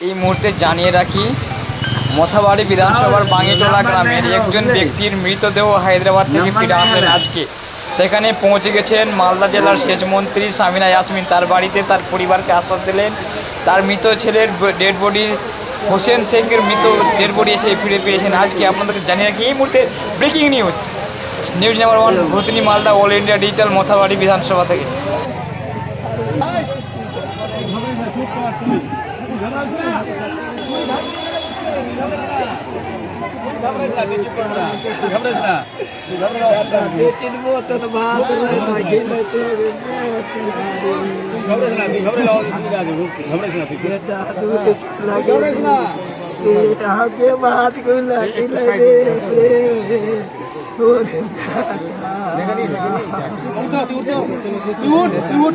এই মুহূর্তে জানিয়ে রাখি মথাবাড়ি বিধানসভার বাঙিটোলা গ্রামের একজন ব্যক্তির মৃতদেহ হায়দ্রাবাদ থেকে ফিরে আসলেন আজকে। সেখানে পৌঁছে গেছেন মালদা জেলার সেচ মন্ত্রী সামিনা ইয়াসমিন। তার বাড়িতে তার পরিবারকে আশ্বাস দিলেন। তার মৃত ছেলের ডেড বডি হোসেন শেখের মৃত ডেড বডি এসে ফিরে পেয়েছেন। আজকে আপনাদেরকে জানিয়ে রাখি এই মুহূর্তে breaking news news number one Bhutni Malda all India digital Mothabari বিধানসভা থেকে। আগে বাদগুলা রে উঠ উঠ